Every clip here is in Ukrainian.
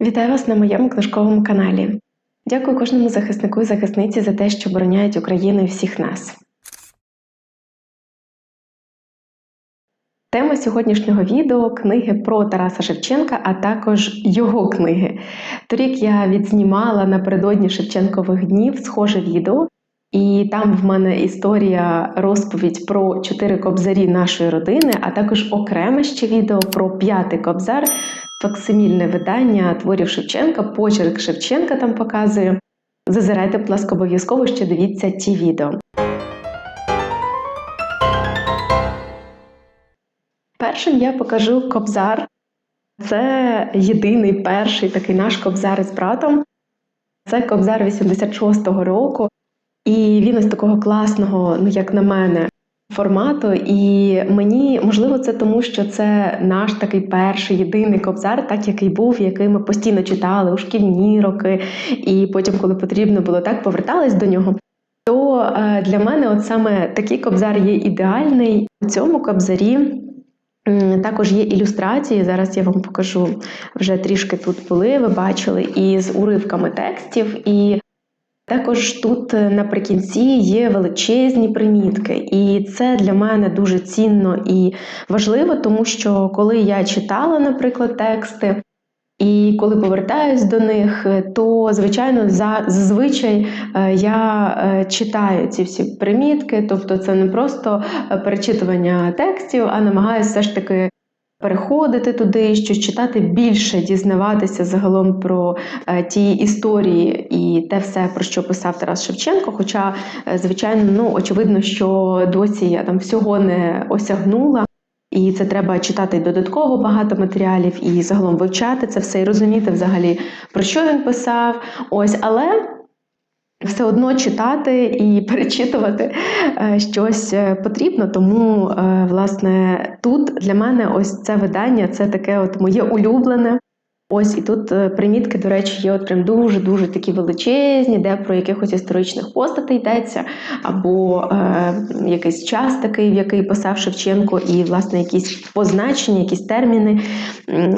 Вітаю вас на моєму книжковому каналі. Дякую кожному захиснику і захисниці за те, що обороняють Україну і всіх нас. Тема сьогоднішнього відео книги про Тараса Шевченка, а також його книги. Торік я відзнімала напередодні Шевченкових днів схоже відео, і там в мене історія розповідь про чотири кобзарі нашої родини, а також окреме ще відео про п'ятий кобзар, факсимільне видання творів Шевченка, почерк Шевченка там показую. Зазирайте, будь ласка, обов'язково ще дивіться ті відео. Першим я покажу кобзар. Це єдиний перший такий наш кобзар з братом. Це кобзар 86-го року. І він із такого класного, ну як на мене, формату. І мені можливо це тому, що це наш такий перший єдиний кобзар, так який був, який ми постійно читали у шкільні роки, і потім, коли потрібно було так, повертались до нього. То е, для мене, от саме такий кобзар є ідеальний. У цьому кобзарі також є ілюстрації. Зараз я вам покажу вже трішки тут були. Ви бачили із уривками текстів. І також тут е, наприкінці є величезні примітки, і це для мене дуже цінно і важливо, тому що коли я читала, наприклад, тексти. І коли повертаюсь до них, е, то звичайно зазвичай е, я читаю ці всі примітки, тобто це не просто перечитування текстів, а намагаюся все ж таки переходити туди, щось читати більше, дізнаватися загалом про е, ті історії і те все, про що писав Тарас Шевченко. Хоча, е, звичайно, ну очевидно, що досі я там всього не осягнула. І це треба читати додатково багато матеріалів і загалом вивчати це все і розуміти взагалі, про що він писав. Ось, але все одно читати і перечитувати е, щось е, потрібно. Тому, е, власне, тут для мене ось це видання це таке от моє улюблене. Ось і тут примітки, до речі, є от прям дуже-дуже такі величезні, де про якихось історичних постатей йдеться, або е, якийсь час такий, в який писав Шевченко, і, власне, якісь позначення, якісь терміни.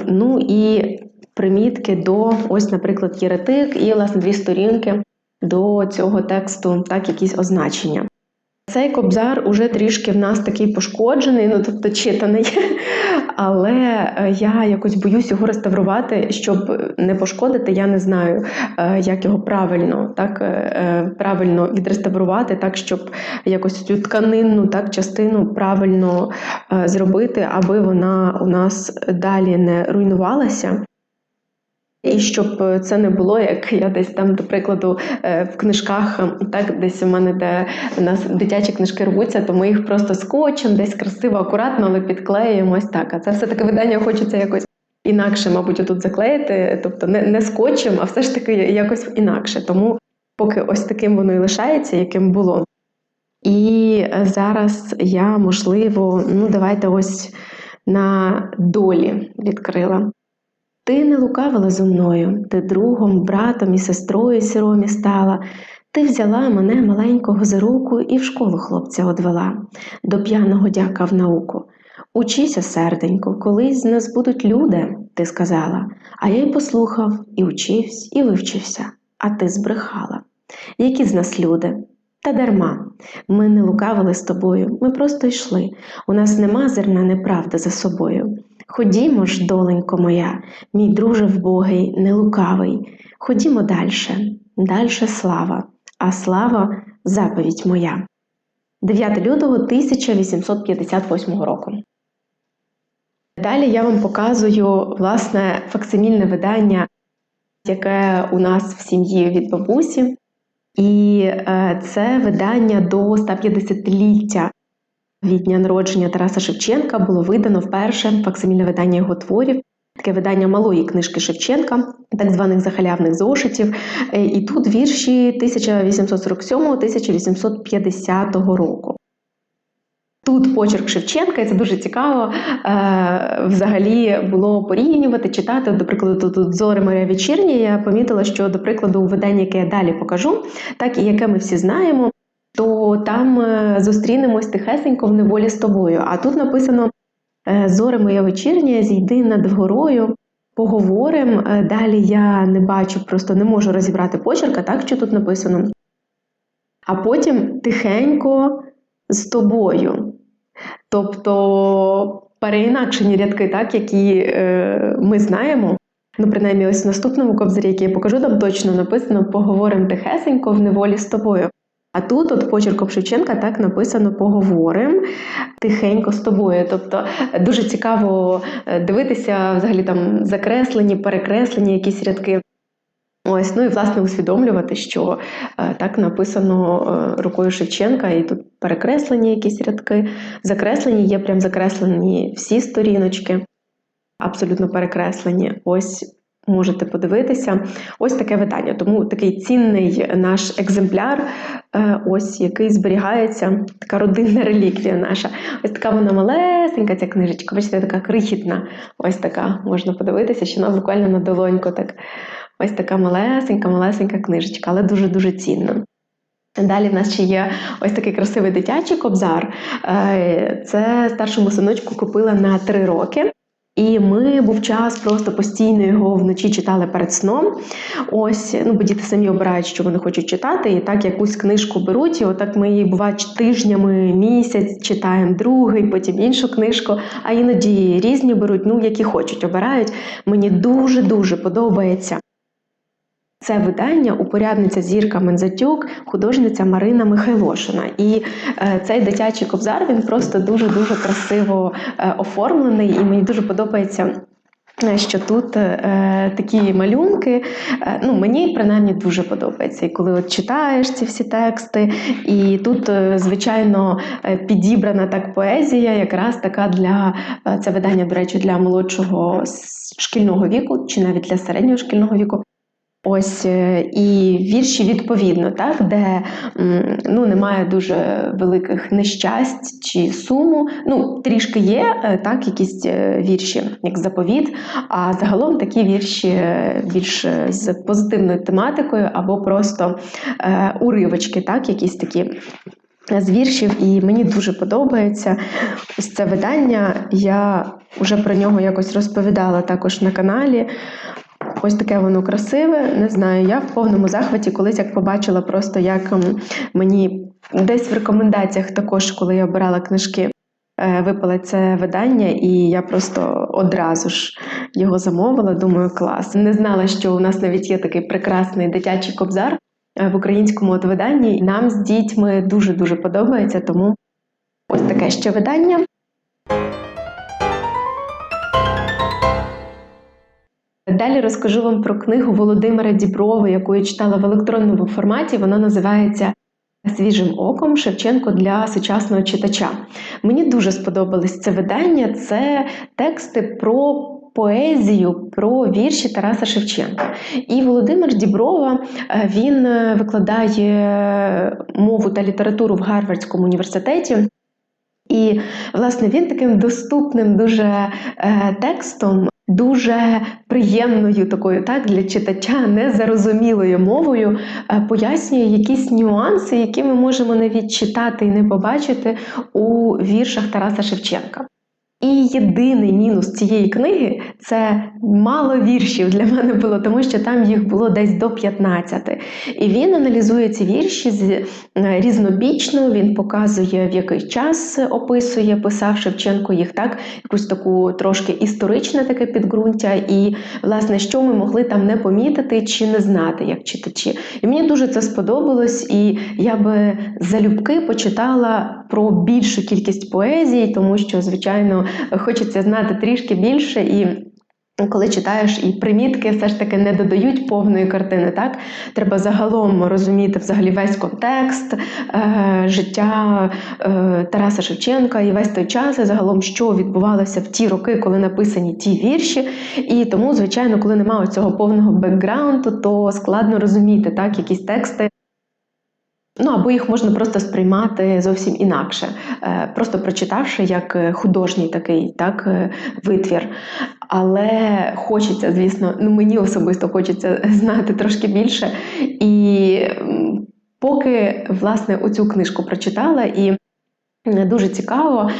Ну і примітки до, ось, наприклад, єретик, і, власне, дві сторінки до цього тексту, так, якісь означення. Цей кобзар уже трішки в нас такий пошкоджений, ну тобто читаний, але е, я якось боюсь його реставрувати, щоб не пошкодити. Я не знаю, е, як його правильно так е, правильно відреставрувати, так щоб якось цю тканинну так частину правильно зробити, аби вона у нас далі не руйнувалася. І щоб е, це не було, як я десь там, до прикладу, е, в книжках, так десь у мене, де у нас дитячі книжки рвуться, то ми їх просто скотчем, десь красиво, акуратно, але підклеюємо ось так. А це все таки видання хочеться якось інакше, мабуть, тут заклеїти, тобто не, не скотчем, а все ж таки якось інакше. Тому поки ось таким воно і лишається, яким було. І зараз я, можливо, ну давайте ось на долі відкрила. Ти не лукавила зо мною, ти другом, братом і сестрою сіромі стала. Ти взяла мене маленького за руку і в школу хлопця одвела, до п'яного дяка в науку. Учися, серденько, колись з нас будуть люди, ти сказала, а я й послухав, і учився, і вивчився, а ти збрехала. Які з нас люди? Та дарма. Ми не лукавили з тобою, ми просто йшли. У нас нема зерна неправди за собою. Ходімо ж, доленько моя, мій друже вбогий, нелукавий. Ходімо дальше, дальше слава, а слава заповідь моя. 9 лютого 1858 року. Далі я вам показую власне факсимільне видання, яке у нас в сім'ї від бабусі. І е, це видання до 150-ліття від дня народження Тараса Шевченка було видано вперше факсимільне видання його творів. Таке видання малої книжки Шевченка, так званих захалявних зошитів. Е, І тут вірші 1847-1850 року. Тут почерк Шевченка, і це дуже цікаво. Е, взагалі було порівнювати, читати. До прикладу, тут зори моря вечірні. Я помітила, що, до прикладу, у виданні, яке я далі покажу, так і яке ми всі знаємо, то там е, зустрінемось тихесенько в неволі з тобою. А тут написано: «Е, Зоре моя вечірня, зійди над горою, Поговоримо. Е, Далі я не бачу, просто не можу розібрати почерка, так що тут написано. А потім тихенько з тобою. Тобто переінакшені рядки, так, які е, ми знаємо. Ну, принаймні, ось в наступному кобзарі, який я покажу, там точно написано Поговорим тихесенько в неволі з тобою. А тут, от почерком Шевченка, так написано Поговорим тихенько з тобою. Тобто дуже цікаво е, дивитися, взагалі там закреслені, перекреслені якісь рядки. Ось, ну і власне усвідомлювати, що е, так написано е, рукою Шевченка, і тут перекреслені якісь рядки. Закреслені, є прям закреслені всі сторіночки, абсолютно перекреслені. Ось можете подивитися. Ось таке видання. Тому такий цінний наш екземпляр, е, ось який зберігається, така родинна реліквія наша. Ось така вона малесенька, ця книжечка. Бачите, така крихітна. Ось така можна подивитися, що вона буквально на долоньку так. Ось така малесенька-малесенька книжечка, але дуже-дуже цінна. Далі в нас ще є ось такий красивий дитячий кобзар. Е, Це старшому синочку купила на три роки. І ми був час просто постійно його вночі читали перед сном. Ось, ну бо діти самі обирають, що вони хочуть читати, і так якусь книжку беруть. І отак ми її буває тижнями, місяць читаємо другий, потім іншу книжку. А іноді різні беруть, ну які хочуть, обирають. Мені дуже дуже подобається. Це видання упорядниця Зірка Мензатюк, художниця Марина Михайлошина. І е, цей дитячий кобзар він просто дуже-дуже красиво е, оформлений, і мені дуже подобається. е, Що тут е, такі малюнки, е, ну мені принаймні дуже подобається. І коли от читаєш ці всі тексти, і тут, е, звичайно, е, підібрана так поезія, якраз така для е, це видання, до речі, для молодшого шкільного віку, чи навіть для середнього шкільного віку. Ось е, і вірші відповідно, так, де ну, немає дуже великих нещасть чи суму. Ну, трішки є е, так, якісь е, вірші, як заповіт, а загалом такі вірші більш з позитивною тематикою або просто е, уривочки, так, якісь такі. З віршів, і мені дуже подобається ось це видання. Я вже про нього якось розповідала також на каналі. Ось таке воно красиве. Не знаю, я в повному захваті колись як побачила просто, як ем, мені десь в рекомендаціях, також коли я обирала книжки, е, випало це видання, і я просто одразу ж його замовила. Думаю, клас. Не знала, що у нас навіть є такий прекрасний дитячий кобзар е, в українському от виданні. Нам з дітьми дуже дуже подобається, тому ось таке ще видання. Далі розкажу вам про книгу Володимира Діброва, яку я читала в електронному форматі. Вона називається Свіжим оком Шевченко для сучасного читача. Мені дуже сподобалось це видання. Це тексти про поезію, про вірші Тараса Шевченка. І Володимир Діброва е, він е, викладає мову та літературу в Гарвардському університеті. І, власне, він таким доступним дуже е, текстом, дуже приємною такою, так, для читача незарозумілою мовою е, пояснює якісь нюанси, які ми можемо не відчитати і не побачити у віршах Тараса Шевченка. І єдиний мінус цієї книги це мало віршів для мене було, тому що там їх було десь до 15. І він аналізує ці вірші з е, різнобічно, він показує, в який час описує, писав Шевченко їх так, якусь таку трошки історичне таке підґрунтя, і, власне, що ми могли там не помітити чи не знати, як читачі. І мені дуже це сподобалось, і я би залюбки почитала про більшу кількість поезії, тому що, звичайно, хочеться знати трішки більше і. Коли читаєш і примітки все ж таки не додають повної картини, так треба загалом розуміти взагалі весь контекст е, життя е, Тараса Шевченка і весь той час, і загалом, що відбувалося в ті роки, коли написані ті вірші. І тому, звичайно, коли немає цього повного бекграунду, то складно розуміти так, якісь тексти. Ну, або їх можна просто сприймати зовсім інакше, е, просто прочитавши як е, художній такий так, е, витвір. Але хочеться, звісно, ну мені особисто хочеться знати трошки більше. І поки власне оцю книжку прочитала і Дуже цікаво.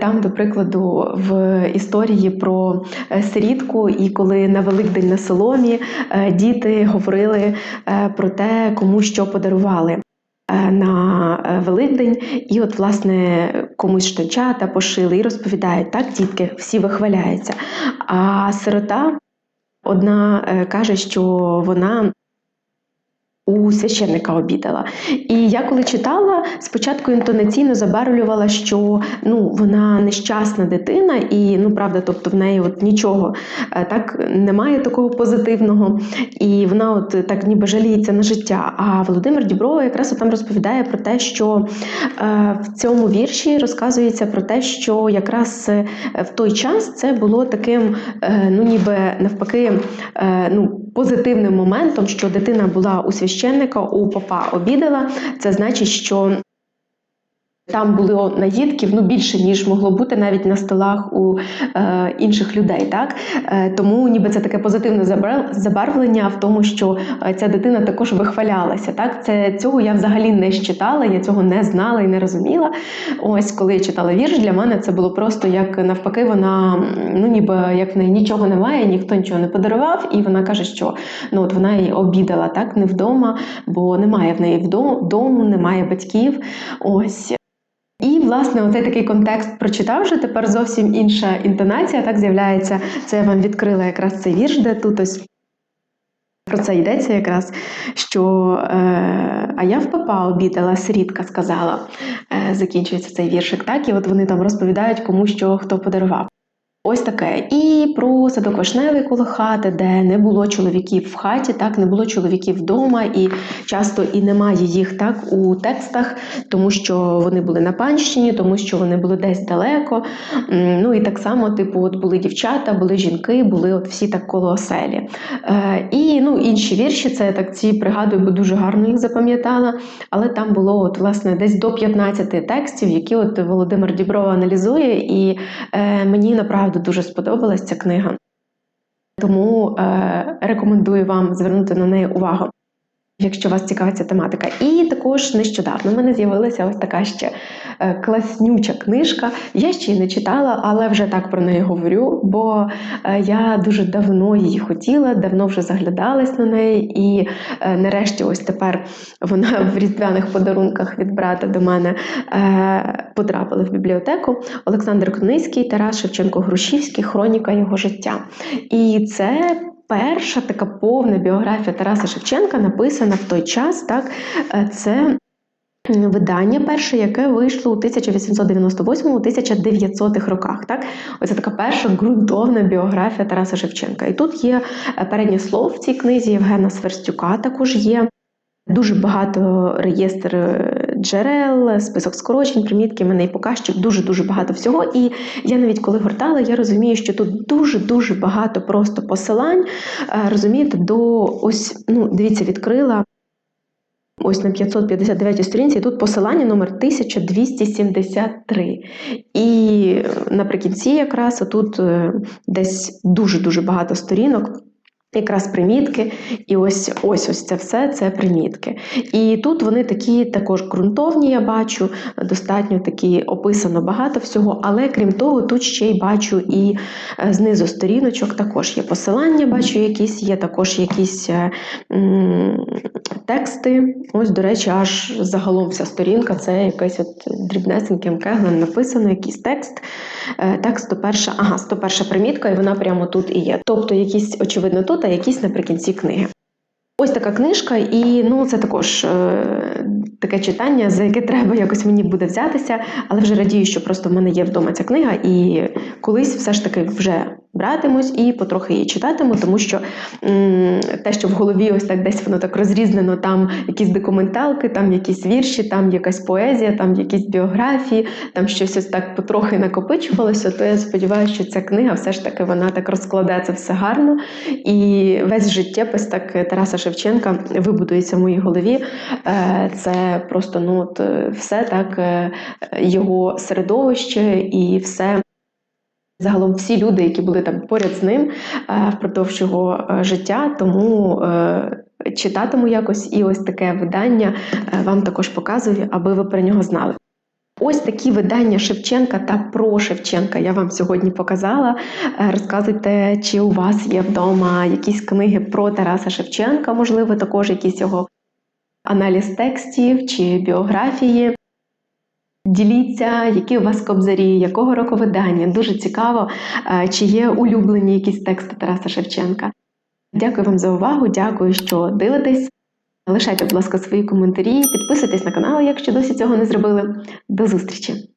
Там, до прикладу, в історії про сирітку, і коли на Великдень на соломі діти говорили про те, кому що подарували. Е, На е, Великдень, і от, власне, комусь штанчата пошили і розповідають, так, дітки, всі вихваляються. А сирота одна е, каже, що вона у священника обідала. І я коли читала, спочатку інтонаційно забарвлювала, що ну, вона нещасна дитина, і ну правда, тобто в неї от нічого е, так немає такого позитивного, і вона от так ніби жаліється на життя. А Володимир Діброва якраз там розповідає про те, що е, в цьому вірші розказується про те, що якраз е, в той час це було таким, е, ну ніби навпаки, е, ну позитивним моментом, що дитина була у священника, у попа обідала. Це значить, що там було наїдків ну більше ніж могло бути навіть на столах у е, інших людей. Так е, тому, ніби це таке позитивне забарвлення в тому, що е, ця дитина також вихвалялася. Так, це цього я взагалі не читала, я цього не знала і не розуміла. Ось коли я читала вірш, для мене це було просто як навпаки, вона ну ніби як в неї нічого немає, ніхто нічого не подарував, і вона каже, що ну от вона її обідала так не вдома, бо немає в неї вдо- дому, немає батьків. Ось. І, власне, оцей такий контекст прочитавши, тепер зовсім інша інтонація так з'являється. Це я вам відкрила якраз цей вірш, де тут ось про це йдеться якраз, що е, а я в папа обідала, срідка сказала. Е, закінчується цей віршик, так, і от вони там розповідають, кому що хто подарував. Ось таке. І про садок вишневий коло хати, де не було чоловіків в хаті, так не було чоловіків вдома, і часто і немає їх так у текстах, тому що вони були на панщині, тому що вони були десь далеко. Ну і так само, типу, от були дівчата, були жінки, були от всі так коло оселі. Е, і ну, інші вірші, це я так ці пригадую, бо дуже гарно їх запам'ятала. Але там було от, власне десь до 15 текстів, які от Володимир Діброва аналізує, і е, мені направду дуже сподобалась ця книга. Тому е, рекомендую вам звернути на неї увагу. Якщо вас цікавить ця тематика. І також нещодавно в мене з'явилася ось така ще е, класнюча книжка. Я ще її не читала, але вже так про неї говорю, бо е, я дуже давно її хотіла, давно вже заглядалась на неї, і е, нарешті, ось тепер вона в різдвяних подарунках від брата до мене потрапила в бібліотеку. Олександр Куницький, Тарас Шевченко Грушівський, хроніка його життя. І це перша така повна біографія Тараса Шевченка написана в той час. Так, Е, це видання перше, яке вийшло у 1898-1900 роках. Так, оце така перша ґрунтовна біографія Тараса Шевченка. І тут є е, переднє слово в цій книзі Євгена Сверстюка. Також є. Дуже багато реєстр е, джерел, список скорочень, примітки, мене показчик, дуже-дуже багато всього. І я навіть коли гортала, я розумію, що тут дуже-дуже багато просто посилань. е, Розумієте, до ось, ну, дивіться, відкрила. Ось на 559 сторінці і тут посилання номер 1273. І наприкінці якраз тут десь дуже-дуже багато сторінок. Якраз примітки, і ось ось ось це все це примітки. І тут вони такі також ґрунтовні, я бачу, достатньо такі описано багато всього, але крім того, тут ще й бачу і е, знизу сторіночок також є посилання, бачу якісь, є також якісь е, м, тексти. Ось, до речі, аж загалом вся сторінка це якийсь от дрібнесеньким кеглем написано, якийсь текст. Е, Так, 101, ага, 101 примітка, і вона прямо тут і є. Тобто, якісь, очевидно, тут, а якісь наприкінці книги. Ось така книжка, і ну це також е, таке читання, за яке треба якось мені буде взятися, але вже радію, що просто в мене є вдома ця книга, і колись все ж таки вже братимусь і потрохи її читатиму, тому що м, те, що в голові ось так десь воно так розрізнено, там якісь документалки, там якісь вірші, там якась поезія, там якісь біографії, там щось ось так потрохи накопичувалося, то я сподіваюся, що ця книга все ж таки вона так розкладе це все гарно. І весь життєпис так Тараса Шевченка вибудується в моїй голові. Е, Це просто ну, от, е, все так, е, його середовище і все. Загалом всі люди, які були там поряд з ним е, впродовж його е, життя, тому е, читатиму якось і ось таке видання вам також показую, аби ви про нього знали. Ось такі видання Шевченка та про Шевченка я вам сьогодні показала. Розказуйте, чи у вас є вдома якісь книги про Тараса Шевченка, можливо, також якийсь його аналіз текстів чи біографії. Діліться, які у вас кобзарі, якого року видання. Дуже цікаво, е, чи є улюблені якісь тексти Тараса Шевченка. Дякую вам за увагу, дякую, що дивитесь. Лишайте, будь ласка, свої коментарі, підписуйтесь на канал, якщо досі цього не зробили. До зустрічі!